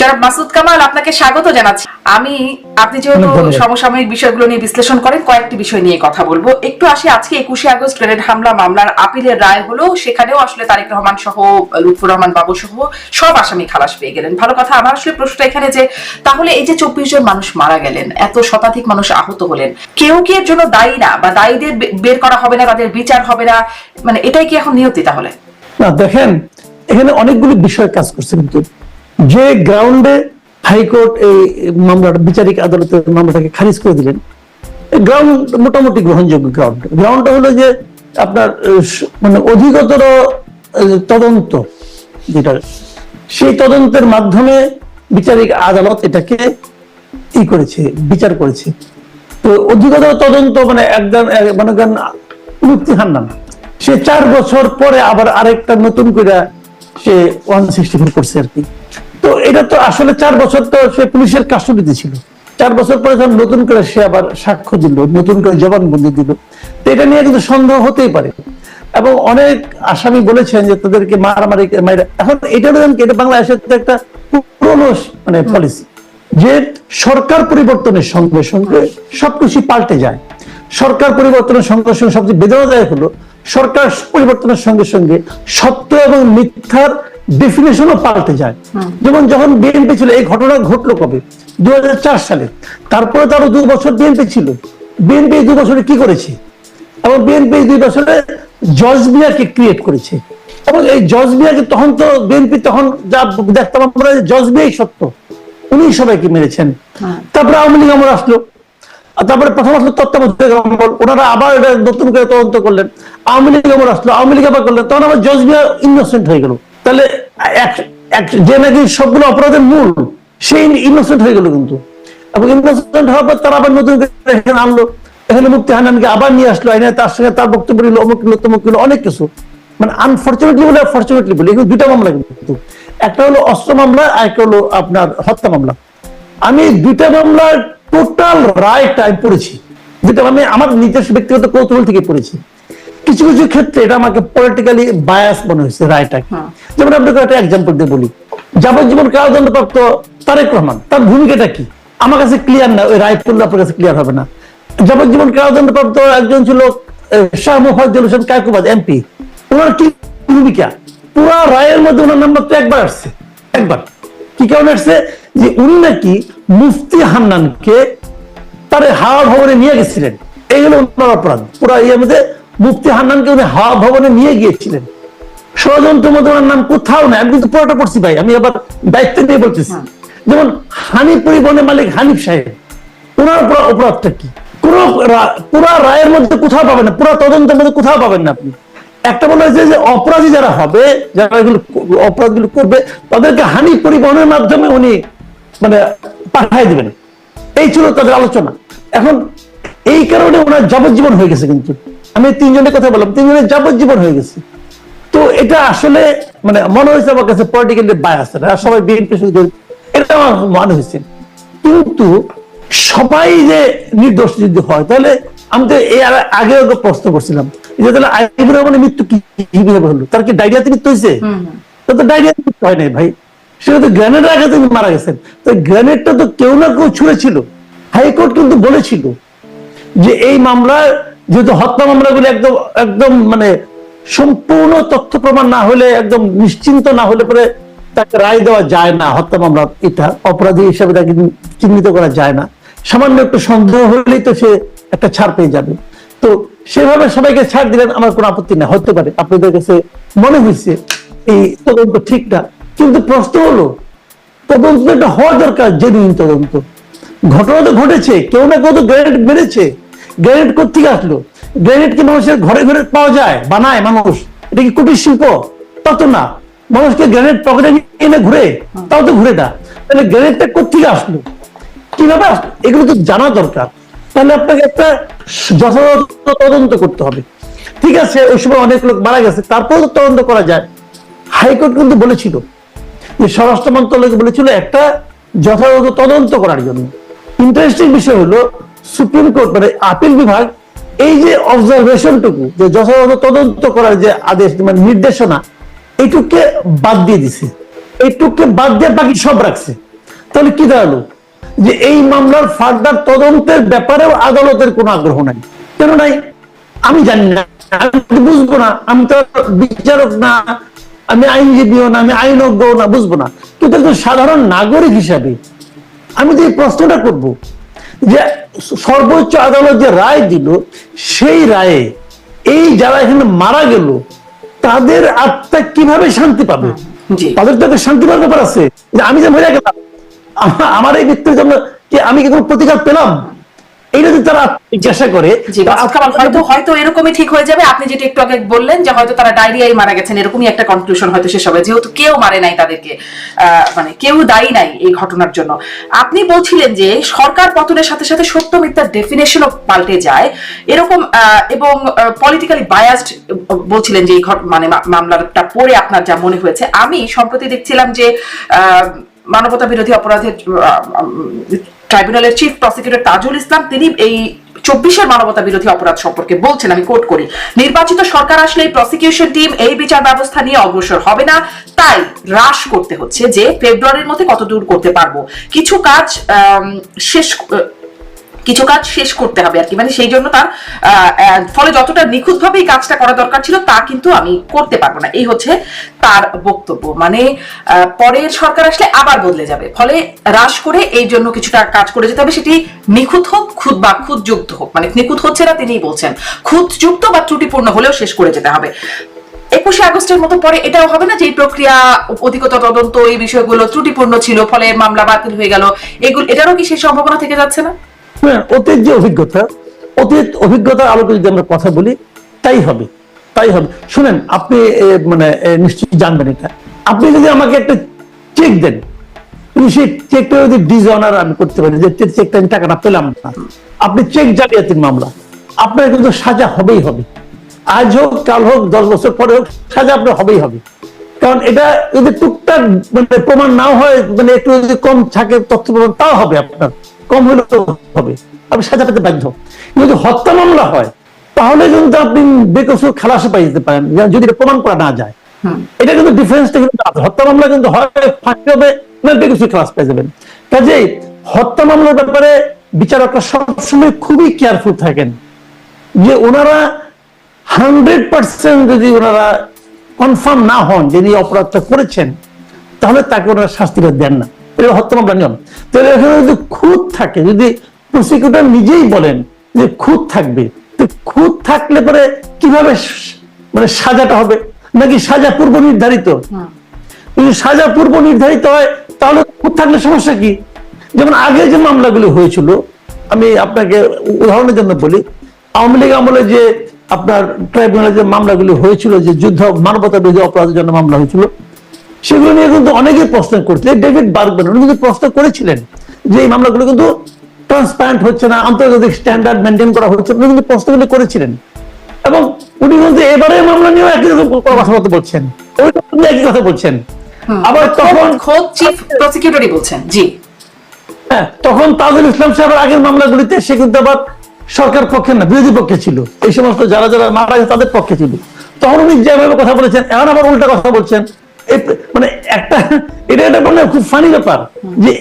জনাব মাসুদ কামাল আপনাকে স্বাগত জানাচ্ছি। আমি আপনি যেহেতু সমসাময়িক বিষয়গুলো নিয়ে বিশ্লেষণ করেন কয়েকটি বিষয় নিয়ে কথা বলব। একটু আসি আজকে একুশে আগস্ট গ্রেনেড হামলা মামলার আপিলের রায় হলো। সেখানেও আসলে তারেক রহমান সহ লুৎফুর রহমান বাবু সহ সব আসামি খালাস পেয়ে গেলেন। ভালো কথা আমার আসলে প্রশ্নটা এখানে যে তাহলে এই যে চব্বিশ জন মানুষ মারা গেলেন এত শতাধিক মানুষ আহত হলেন কেউ কি এর জন্য দায়ী না? বা দায়ীদের বের করা হবে না তাদের বিচার হবে না? মানে এটাই কি এখন নিয়তি তাহলে? না দেখেন এখানে অনেকগুলি বিষয় কাজ করছে কিন্তু যে গ্রাউন্ডে হাইকোর্ট এই মামলাটা বিচারিক আদালতের মামলাটাকে খারিজ করে দিলেন গ্রাউন্ড মোটামুটি গ্রহণযোগ্য গ্রাউন্ড গ্রাউন্ডটা হলো যে আপনার মানে অধিকতর তদন্ত যেটা, সেই তদন্তের মাধ্যমে বিচারিক আদালত এটাকে ই করেছে, বিচার করেছে। তো অধিকতর তদন্ত মানে একদম এক- মনে মুক্তি হান্নান সে চার বছর পরে আবার আরেকটা নতুন করে সে ওয়ান সিক্সটি ফোর করছে আর কি। তো এটা তো আসলে চার বছর তো সে পুলিশের কাস্টডিতে ছিল। চার বছর পরে যখন নতুন করে সে আবার সাক্ষ্য দিল নতুন করে জবানবন্দি দিল তো এটা নিয়ে কিন্তু সন্দেহ হতেই পারে। এবং অনেক আসামি বলেছেন যে তাদেরকে মারামারি মারা এখন এটা দেখেন কি, এটা বাংলাদেশের তো একটা পুরনো মানে পলিসি যে সরকার পরিবর্তনের সঙ্গে সঙ্গে সবকিছু পাল্টে যায়। সরকার পরিবর্তনের সঙ্গে সঙ্গে সবচেয়ে বেদনাদায়ক হলো সরকার পরিবর্তনের সঙ্গে সঙ্গে সত্য এবং মিথ্যার ডেফিনেশনও পাল্টে যায়। যেমন যখন বিএনপি ছিল এই ঘটনা ঘটলো কবে? দু হাজার চার সালে। তারপরে তো আরও দু বছর বিএনপি ছিল। বিএনপি এই দু বছরে কি করেছে? এবং বিএনপি দুই বছরে জজ মিয়াকে ক্রিয়েট করেছে। এবং এই জজ মিয়াকে তখন তো বিএনপি তখন যা দেখতাম আমরা জজ মিয়াই সত্য। উনি সবাইকে মেরেছেন। তারপরে আওয়ামী লীগ আমল আসলো। তারপরে প্রথম আসলো তত্ত্বাবধায়ক আমল। ওনারা আবার নতুন করে তদন্ত করলেন। আওয়ামী লীগ আমল আসলো। আওয়ামী লীগ আবার করলেন। তখন আবার জজ মিয়া ইনোসেন্ট হয়ে গেল। তাহলে যে নাকি সবগুলো অপরাধের মূল, সেই ইনোসেন্ট হয়ে গেল কিন্তু। এবং ইনোসেন্ট হওয়ার পর তারা আবার নতুন এখানে আনলো। এখানে মুক্তি হানানকে আবার নিয়ে আসলো। এনে তার সঙ্গে তার বক্তব্য নিল অমুক নিল তমুক নিল অনেক কিছু। মানে আনফর্চুনেটলি বলে ফর্চুনেটলি বলি, এগুলো দুইটা মামলা কিন্তু। একটা হলো অস্ত্র মামলা, আর একটা হলো আপনার হত্যা মামলা। আমি দুইটা মামলার টোটাল রায়টা আমি পড়েছি। যেটা আমি আমার নিজস্ব ব্যক্তিগত কৌতূহল থেকে পড়েছি। কিছু কিছু ক্ষেত্রে এটা আমাকে পলিটিক্যালি বায়াস মনে হয়েছে রায়টা যেমন আপনাকে একটা এক্সাম্পল দিয়ে বলি। যাবজ্জীবন কারাদণ্ডপ্রাপ্ত তারেক রহমান তার ভূমিকাটা কি? আমার কাছে ক্লিয়ার না ওই রায় পড়লে আপনার কাছে ক্লিয়ার হবে না। যাবজ্জীবন কারাদণ্ডপ্রাপ্ত একজন ছিল শাহ মুফাজ্জল হোসেন কায়কুবাদ এমপি ওনার কি ভূমিকা? পুরা রায়ের মধ্যে ওনার নাম্বার তো একবার আসছে একবার। কি কারণে আসছে? যে উনি নাকি মুফতি হান্নানকে তার হাওয়া ভবনে নিয়ে গেছিলেন। এই হলো ওনার অপরাধ। পুরা ইয়ের মধ্যে মুফতি হান্নানকে উনি হাওয়া ভবনে নিয়ে গিয়েছিলেন। ষড়যন্ত্র মধ্যে ওনার নাম কোথাও নাই। আমি কিন্তু পুরোটা পড়ছি ভাই আমি আবার দায়িত্ব নিয়ে বলতেছি। যেমন হানিফ পরিবহনের মালিক হানিফ সাহেব ওনার পুরো অপরাধটা কি? পুরো পুরা রায়ের মধ্যে কোথাও পাবেন না পুরো তদন্তের মধ্যে কোথাও পাবেন না আপনি। একটা বলা হয়েছে যে অপরাধী যারা হবে যারা এগুলো অপরাধগুলো করবে তাদেরকে হানি পরিবহনের মাধ্যমে উনি মানে পাঠাই দিবেন। এই ছিল তাদের আলোচনা। এখন এই কারণে ওনার যাবজ্জীবন হয়ে গেছে কিন্তু। আমি তিনজনের কথা বললাম তিনজনের যাবজ্জীবন হয়ে গেছে। তো এটা আসলে মানে মনে হয়েছে আমার কাছে পলিটিক্যালি বায়াস সবাই বিএনপি শুধু এটা আমার মনে হয়েছে। কিন্তু সবাই যে নির্দোষ যদি হয় তাহলে আমি তো এর আগে আগে প্রশ্ন করছিলাম যে তাহলে আইবুর রহমানের মৃত্যু কি কীভাবে হলো? তার কি ডায়রিয়াতে মৃত্যু হয়েছে? তো তো ডায়রিয়াতে মৃত্যু হয় নাই ভাই। সেটা তো গ্রেনেড আগে তিনি মারা গেছেন। তো গ্রেনেডটা তো কেউ না কেউ ছুঁড়েছিল। হাইকোর্ট কিন্তু বলেছিল যে এই মামলার যেহেতু হত্যা মামলাগুলো একদম একদম মানে সম্পূর্ণ তথ্য প্রমাণ না হলে, একদম নিশ্চিন্ত না হলে পরে তাকে রায় দেওয়া যায় না, হত্যা মামলা। এটা অপরাধী হিসেবে তাকে চিহ্নিত করা যায় না। সামান্য একটু সন্দেহ হলেই তো সে একটা ছাড় পেয়ে যাবে। তো সেভাবে সবাইকে ছাড় দিলেন, আমার কোনো আপত্তি না হতে পারে। আপনাদের কাছে মনে হয়েছে এই তদন্ত ঠিক না। কিন্তু প্রশ্ন হলো, তদন্তটা হওয়া দরকার, জেনুইন তদন্ত। ঘটনা তো ঘটেছে, কেউ না কেউ তো গ্রেড মেরেছে। গ্রেনেড কোথেকে আসলো? গ্রেনেড কি মানুষের ঘরে ঘরে পাওয়া যায়? বানায় মানুষ। এটা কি কুটির শিল্প? তত না। মানুষকে গ্রেনেড পকেটে এনে ঘুরে, তাও তো ঘুরে না। তাহলে গ্রেনেডটা কোথেকে আসলো? কীভাবে আসলো এগুলো তো জানা দরকার। তাহলে আপনাকে একটা যথাযথ তদন্ত করতে হবে। ঠিক আছে, ওই সময় অনেক লোক মারা গেছে, তারপরেও তো তদন্ত করা যায়। হাইকোর্ট কিন্তু বলেছিল যে স্বরাষ্ট্র মন্ত্রণালয় বলেছিল একটা যথাযথ তদন্ত করার জন্য। ইন্টারেস্টিং বিষয় হলো সুপ্রিম কোর্ট মানে আপিল বিভাগ, এই যে অবজারভেশনটুকু যে যথাযথ তদন্ত করার যে আদেশ মানে নির্দেশনা এইটুককে বাদ দিয়ে দিছে। এইটুককে বাদ দিয়ে বাকি সব রাখছে। তাহলে কি দাঁড়াল? যে এই মামলার ফার্দার তদন্তের ব্যাপারেও আদালতের কোনো আগ্রহ নাই। কেন নাই? আমি জানি না। আমি বুঝব না। আমি তো বিচারক না। আমি আইনজীবীও না। আমি আইনজ্ঞ না, বুঝব না। কিন্তু একজন সাধারণ নাগরিক হিসাবে আমি এই প্রশ্নটা করব, যে সর্বোচ্চ আদালত যে রায় দিল সেই রায়ে এই যারা এখানে মারা গেল তাদের আত্মা কীভাবে শান্তি পাবে? তাদের তো একটা শান্তি পাওয়ার ব্যাপার আছে। যে আমি যে মরে গেলাম আমার এই মৃত্যুর জন্য কি আমি কি কোনো প্রতিকার পেলাম? এইটা যদি তারা জিজ্ঞাসা করে জি মাসুদ কামাল হয়তো হয়তো এরকমই ঠিক হয়ে যাবে। আপনি যেটা একটু আগে বললেন যে হয়তো তারা ডায়রিয়ায় মারা গেছেন এরকমই একটা কনক্লুশন হয়তো শেষ হবে। যেহেতু কেউ মারে নাই তাদেরকে মানে কেউ দায়ী নাই এই ঘটনার জন্য। আপনি বলছিলেন যে সরকার পতনের সাথে সাথে সত্য মিথ্যার ডেফিনেশনও পাল্টে যায়। এরকম এবং পলিটিক্যালি বায়াসড বলছিলেন যে এই মানে মামলাটা পড়ে আপনার যা মনে হয়েছে। আমি সম্প্রতি দেখছিলাম যে আহ, মানবতা বিরোধী অপরাধের ট্রাইব্যুনালের চিফ প্রসিকিউটর তাজুল ইসলাম, তিনি এই চব্বিশের মানবতা বিরোধী অপরাধ সম্পর্কে বলছেন, আমি কোট করি, নির্বাচিত সরকার আসলে এই প্রসিকিউশন টিম এই বিচার ব্যবস্থা নিয়ে অগ্রসর হবে না, তাই হ্রাস করতে হচ্ছে যে ফেব্রুয়ারির মধ্যে কত দূর করতে পারব। কিছু কাজ শেষ কিছু কাজ শেষ করতে হবে আর কি। মানে সেই জন্য তার ফলে যতটা নিখুঁত ভাবে এই কাজটা করা দরকার ছিল, তা কিন্তু আমি করতে পারব না। এই হচ্ছে তার বক্তব্য। মানে পরের সরকার আসলে আবার বদলে যাবে। ফলে হ্রাস করে এই জন্য কিছুটা কাজ করে যেতে হবে, সেটি নিখুঁত হোক, খুদ বা খুদ যুক্ত হোক। মানে নিখুঁত হচ্ছে না তিনিই বলছেন। খুদ যুক্ত বা ত্রুটিপূর্ণ হলেও শেষ করে যেতে হবে। একুশে আগস্টের মতো পরে এটাও হবে না যে প্রক্রিয়া, অধিকতর তদন্ত, এই বিষয়গুলো ত্রুটিপূর্ণ ছিল, ফলে মামলা বাতিল হয়ে গেল। এগুলো, এটারও কি সেই সম্ভাবনা থেকে যাচ্ছে না? অতীত যে অভিজ্ঞতা, অতীত অভিজ্ঞতার আলোকে যদি আমরা কথা বলি, তাই হবে তাই হবে। শুনেন, আপনি মানে নিশ্চয়ই জানবেন এটা। আপনি যদি আমাকে একটা চেক দেন, কিন্তু সেই চেকটা যদি ডিজঅনার আমি করতে পারি, যে চেকটা আমি টাকাটা পেলাম না, আপনি চেক জালিয়াতির মামলা। আপনার কিন্তু সাজা হবেই হবে। আজ হোক, কাল হোক, দশ বছর পরে হোক, সাজা আপনার হবেই হবে। কারণ এটা যদি টুকটাক মানে প্রমাণ নাও হয় মানে একটু যদি কম থাকে তথ্য প্রমাণ, তাও হবে আপনার। কম হলেও হবে। আপনি সাজা পেতে বাধ্য। যদি হত্যা মামলা হয় তাহলে কিন্তু আপনি বেকসুর খালাসে পাই যেতে পারেন যদি প্রমাণ করা না যায়। এটা কিন্তু ডিফারেন্সটা কিন্তু হত্যা মামলা কিন্তু হয় হবে না বেকসুর খালাস পেয়ে যাবেন। কাজেই হত্যা মামলার ব্যাপারে বিচারকরা সবসময় খুবই কেয়ারফুল থাকেন। যে ওনারা হান্ড্রেড পার্সেন্ট যদি ওনারা কনফার্ম না হন যে এই অপরাধটা করেছেন তাহলে তাকে ওনারা শাস্তিটা দেন না। এটা হত্যা মামলা নিয়ম। তাহলে এখানে যদি খুঁত থাকে যদি প্রসিকিউটর নিজেই বলেন যে খুঁত থাকবে তো খুঁত থাকলে পরে কীভাবে মানে সাজাটা হবে? নাকি সাজা পূর্ব নির্ধারিত? যদি সাজা পূর্ব নির্ধারিত হয় তাহলে খুঁত থাকলে সমস্যা কি? যেমন আগে যে মামলাগুলো হয়েছিল আমি আপনাকে উদাহরণের জন্য বলি আওয়ামী লীগ আমলে যে আপনার ট্রাইব্যুনালে যে মামলাগুলি হয়েছিল যে যুদ্ধ মানবতা বিরোধী অপরাধের জন্য মামলা হয়েছিল সেগুলো নিয়ে কিন্তু অনেকেই প্রশ্ন করছিলেন। ডেভিড বার্গম্যান উনি কিন্তু প্রশ্ন করেছিলেন যে এই মামলাগুলো কিন্তু ট্রান্সপারেন্ট হচ্ছে না আন্তর্জাতিক স্ট্যান্ডার্ড মেনটেন করা হচ্ছে উনি কিন্তু প্রশ্নগুলি করেছিলেন। এবং উনি কিন্তু এবারে মামলা নিয়েও একই রকম কথাবার্তা বলছেন। ওই একই কথা বলছেন। আবার তখন খোদ চিফ প্রসিকিউটরই বলছেন জি। হ্যাঁ তখন তাজুল ইসলাম সাহেবের আগের মামলাগুলিতে সে কিন্তু আবার সরকার পক্ষে না বিরোধী পক্ষে ছিল। এই সমস্ত যারা যারা মারা গেছে তাদের পক্ষে ছিল। তখন উনি যেভাবে কথা বলেছেন এখন আবার উল্টা কথা বলছেন। মানে একটা এটা একটা মানে খুব ফানি ব্যাপার যে